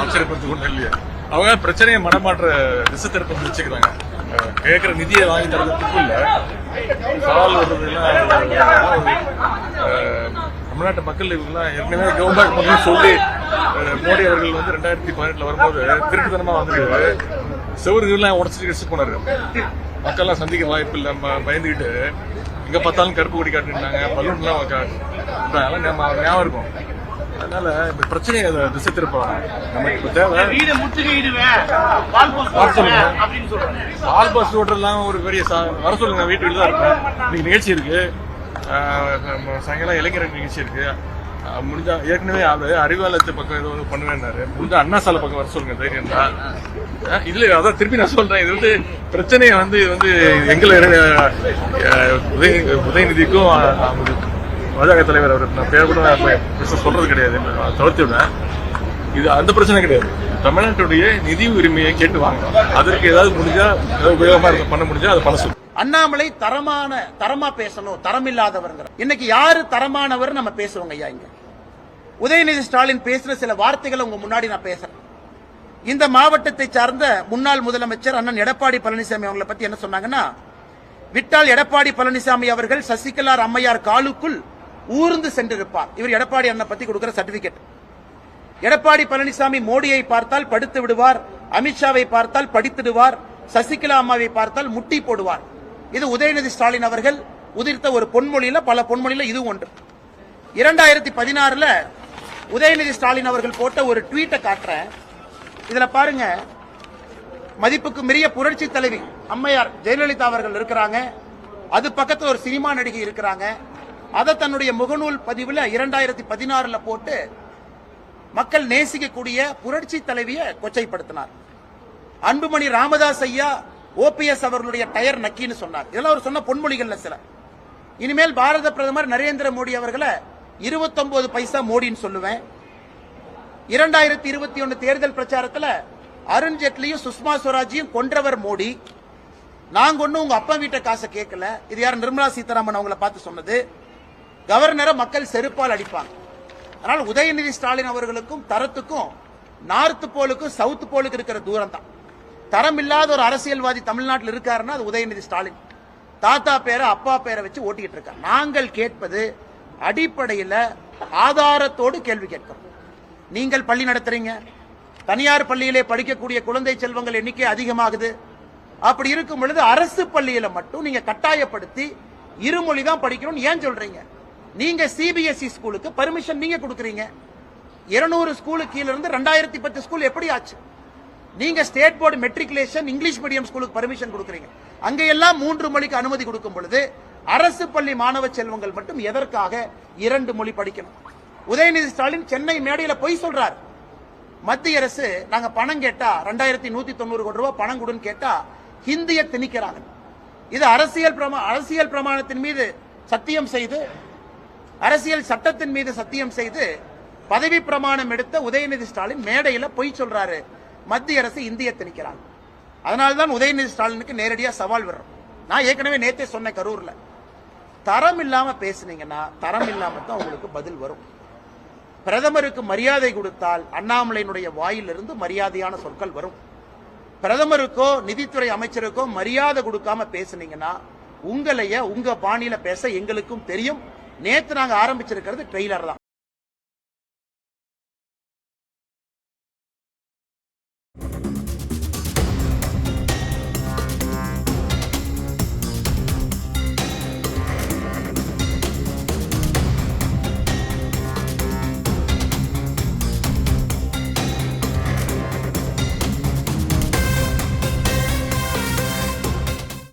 ஆச்சரியப்படுத்து ஒன்றும் இல்லையா? அவங்க பிரச்சனையை மனமாற்ற திசை திருப்பம் வச்சுக்கிறாங்க கேட்கிற நிதியை வாங்கி தரதுக்கு இல்ல. சவால் விடுறதுலாம் தமிழ்நாட்டு மக்கள் இவங்கெல்லாம் ஏற்கனவே கவர்மெண்ட் மக்கள் சொல்லி மோடி அவர்கள் வந்து ரெண்டாயிரத்தி பதினெட்டுல வரும்போது திருட்டுத்தனமா வந்து செவருகள்லாம் உடச்சிட்டு கடிச்சு போனாரு. மக்கள்லாம் சந்திக்க வாய்ப்பு இல்லை பயந்துக்கிட்டு எங்க பார்த்தாலும் கருப்பு கொடி காட்டுனாங்க பலூன்லாம் அதெல்லாம் ஞாபகம் இருக்கும். அதனால இந்த பிரச்சனையை அதை திசை திருப்பலாம். நமக்கு இப்ப தேவை. வீடு முற்றுகையிடுவேன் அப்படின்னு சொல்றாங்க. ஆல் பஸ் ஓட்டர்லாம் ஒரு பெரிய வர சொல்லுங்க வீட்டுக்கு தான் இருப்பேன் இன்னைக்கு நிகழ்ச்சி இருக்கு. சாயங்காலம் இளைஞர் நிகழ்ச்சி இருக்கு. முடிஞ்சா ஏற்கனவே அவரு அறிவாலயத்து பக்கம் ஏதோ பண்ணுவேன்னாரு. முடிஞ்சா அண்ணா சாலை பக்கம் வர சொல்லுங்க தைரியம் தான் இல்ல அதான் திருப்பி நான் சொல்றேன். இது வந்து பிரச்சனையை வந்து இது வந்து எங்களை உதயநிதிக்கும் பாஜக தலைவர் அவர் நான் பேர் கூட நான் சொல்றது கிடையாது. தவிர்த்து விடுவேன் இது அந்த பிரச்சனை கிடையாது. தமிழ்நாட்டுடைய நிதி உரிமையை கேட்டு வாங்க. அதற்கு ஏதாவது முடிஞ்சா ஏதாவது உபயோகமா இருக்க பண்ண முடிஞ்சா அதை பண்ண சொல்லு. அண்ணாமலை தரமான தரமா பேசணும் தரம் இல்லாதவர்ங்கிற. இன்னைக்கு யாரு தரமானவர் நம்ம பேசுவோங்க ஐயா இங்க. உதயநிதி ஸ்டாலின் பேசுற சில வார்த்தைகளை உங்க முன்னாடி நான் பேசுறேன். இந்த மாவட்டத்தை சார்ந்த முன்னாள் முதலமைச்சர் அண்ணன் எடப்பாடி பழனிசாமி அவங்களை பத்தி என்ன சொன்னாங்கன்னா விட்டால் எடப்பாடி பழனிசாமி அவர்கள் சசிகலார் அம்மையார் காலுக்குள் ஊர்ந்து சென்றிருப்பார். இவர் எடப்பாடி அண்ணன் பத்தி கொடுக்கிற சர்டிபிகேட் எடப்பாடி பழனிசாமி மோடியை பார்த்தால் படுத்து விடுவார் அமித்ஷாவை பார்த்தால் படித்திடுவார் சசிகலா அம்மாவை பார்த்தால் முட்டி போடுவார். இது உதயநிதி ஸ்டாலின் அவர்கள் உதிர்த்த ஒரு பொன்மொழியில பல பொன்மொழியில இது ஒன்று. இரண்டாயிரத்தி பதினாறுல உதயநிதி ஸ்டாலின் அவர்கள் போட்ட ஒரு ட்வீட்டை காட்டுறேன். இதுல பாருங்க மதிப்புக்கு மிரிய புரட்சி தலைவி அம்மையார் ஜெயலலிதா அவர்கள் இருக்கிறாங்க. அது பக்கத்தில் ஒரு சினிமா நடிகை இருக்கிறாங்க. அதை தன்னுடைய முகநூல் பதிவில் இரண்டாயிரத்தி பதினாறுல போட்டு மக்கள் நேசிக்கக்கூடிய புரட்சி தலைவியை கொச்சைப்படுத்தினார். அன்புமணி ராமதாஸ் ஐயா ஓபிஎஸ் அவர்களுடைய டயர் நக்கின்னு சொன்னார். இதெல்லாம் அவர் சொன்ன பொன்மொழிகள்ல சில. இனிமேல் பாரத பிரதமர் நரேந்திர மோடி அவர்களை 29 பைசா மோடின்னு சொல்லுவேன். இரண்டாயிரத்தி இருபத்தி ஒன்னு தேர்தல் பிரச்சாரத்தில் அருண் ஜேட்லியும் சுஷ்மா ஸ்வராஜையும் கொன்றவர் மோடி. நாங்க ஒன்னும் உங்க அப்பா வீட்டை காசை கேட்கல. இது யார் நிர்மலா சீதாராமன் அவங்கள பார்த்து சொன்னது. கவர்னரை மக்கள் செருப்பால் அடிப்பாங்க. அதனால் உதயநிதி ஸ்டாலின் அவர்களுக்கும் தரத்துக்கும் நார்த்து போலுக்கும் சவுத் போலுக்கு இருக்கிற தூரம் தான் தரம் இல்லாத ஒரு அரசியல்வாதி தமிழ்நாட்டில் இருக்காருன்னா அது உதயநிதி ஸ்டாலின். தாத்தா பேரை அப்பா பேரை வச்சு ஓட்டிக்கிட்டு இருக்கார். நாங்கள் கேட்பது அடிப்படையில் ஆதாரத்தோடு கேள்வி கேட்கிறோம். நீங்கள் பள்ளி நடத்துறீங்க. தனியார் பள்ளியிலே படிக்கக்கூடிய குழந்தை செல்வங்கள் எண்ணிக்கை அதிகமாகுது. அப்படி இருக்கும் பொழுது அரசு பள்ளியில மட்டும் நீங்க கட்டாயப்படுத்தி இருமொழி தான் படிக்கணும்னு ஏன் சொல்றீங்க? நீங்க சிபிஎஸ்இ ஸ்கூலுக்கு பர்மிஷன் நீங்க கொடுக்குறீங்க. இருநூறு ஸ்கூலுக்கு கீழே இருந்து ரெண்டாயிரத்தி பத்து ஸ்கூல் எப்படி ஆச்சு? நீங்க state board matriculation English medium ஸ்கூலுக்கு பர்மிஷன் கொடுக்குறீங்க. அங்க எல்லாம் மூன்று மொழிக்கு அனுமதி கொடுக்கும் பொழுது அரசு பள்ளி மாணவ செல்வங்கள் மட்டும் எதற்காக இரண்டு மொழி படிக்கணும்? உதயநிதி ஸ்டாலின் சென்னை மேடையில் பொய் சொல்றார். மத்திய அரசு நாங்க பணம் கேட்டா ரெண்டாயிரத்தி நூத்தி தொண்ணூறு கோடி ரூபாய் பணம் கொடுன்னு கேட்டா ஹிந்திய திணிக்கிறாங்க. இது அரசியல் பிரமா அரசியல் பிரமாணத்தின் மீது சத்தியம் செய்து அரசியல் சட்டத்தின் மீது சத்தியம் செய்து பதவி பிரமாணம் எடுத்த உதயநிதி ஸ்டாலின் மேடையில் பொய் சொல்றாரு. மத்திய அரசு இந்திய திணிக்கிறாங்க அதனால்தான் உதயநிதி ஸ்டாலினுக்கு நேரடியாக சவால் விடுறோம். நான் ஏற்கனவே நேத்தே சொன்னேன் கரூர்ல. தரம் இல்லாம பேசுனீங்கன்னா தரம் இல்லாம தான் உங்களுக்கு பதில் வரும். பிரதமருக்கு மரியாதை கொடுத்தால் அண்ணாமலையினுடைய வாயிலிருந்து மரியாதையான சொற்கள் வரும். பிரதமருக்கோ நிதித்துறை அமைச்சருக்கோ மரியாதை கொடுக்காம பேசுனீங்கன்னா உங்களைய உங்க பாணியில பேச எங்களுக்கும் தெரியும். நேத்து நாங்க ஆரம்பிச்சிருக்கிறது ட்ரெய்லர் தான்.